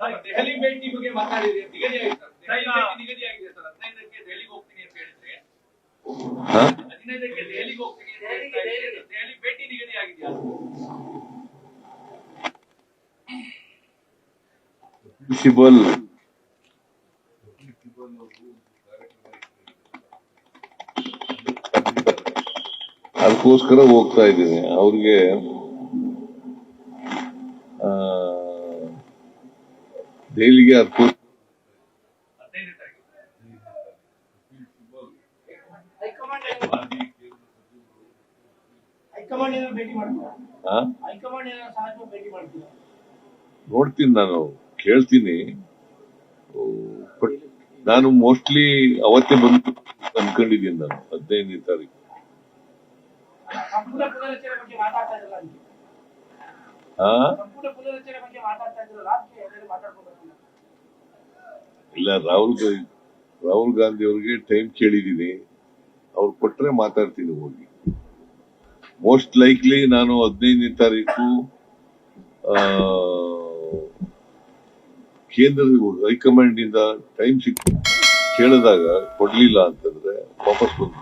Sir, Delhi ಭೇಟಿ ಬಗ್ಗೆ ಮಾತಾಡಿದ್ರಿ ನಿಗದಿ ಆಗಿದೆ ಸರ್ ದೆಹಲಿ ಭೇಟಿ ನಿಗದಿ ಆಗಿದೆ ಸರ್ ಹದಿನೈದಕ್ಕೆ ದೆಹಲಿಗೆ ಹೋಗ್ತೀನಿ ಅಂತ ಹೇಳಿದ್ರೆ ಹಾ ಹದಿನೈದಕ್ಕೆ ದೆಹಲಿಗೆ ಹೋಗ್ತೀನಿ ಅಂತ ಹೇಳ್ತಾ ಇದ್ದೀರಿ. ದೆಹಲಿ ಭೇಟಿ ನಿಗದಿ ಆಗಿದೆಯಾ ಪ್ರಿನ್ಸಿಪಲ್ ಅದಕ್ಕೋಸ್ಕರ ಹೋಗ್ತಾ ಇದ್ದೀನಿ ಅವ್ರಿಗೆ ಭೇಟಿ ಮಾಡ್ತೀರಾ ನೋಡ್ತೀನಿ ನಾನು ಕೇಳ್ತೀನಿ. ಬಟ್ ನಾನು ಮೋಸ್ಟ್ಲಿ ಅವತ್ತೇ ಬಂದು ಅನ್ಕೊಂಡಿದ್ದೀನಿ ನಾನು ಹದಿನೈದನೇ ತಾರೀಕು. ಹಾ ಇಲ್ಲ ರಾಹುಲ್ ರಾಹುಲ್ ಗಾಂಧಿ ಅವ್ರಿಗೆ ಟೈಮ್ ಕೇಳಿದ್ದೀನಿ. ಅವ್ರು ಕೊಟ್ರೆ ಮಾತಾಡ್ತೀನಿ ಹೋಗಿ. ಮೋಸ್ಟ್ ಲೈಕ್ಲಿ ನಾನು ಹದಿನೈದನೇ ತಾರೀಕು ಆ, ಕೇಂದ್ರದ ಹೈಕಮಾಂಡ್ ಇಂದ ಟೈಮ್ ಸಿಕ್ ಕೇಳಿದಾಗ ಕೊಡ್ಲಿಲ್ಲ ಅಂತಂದ್ರೆ ವಾಪಸ್ ಬಂದ್ಬಿಡ್ತೀನಿ.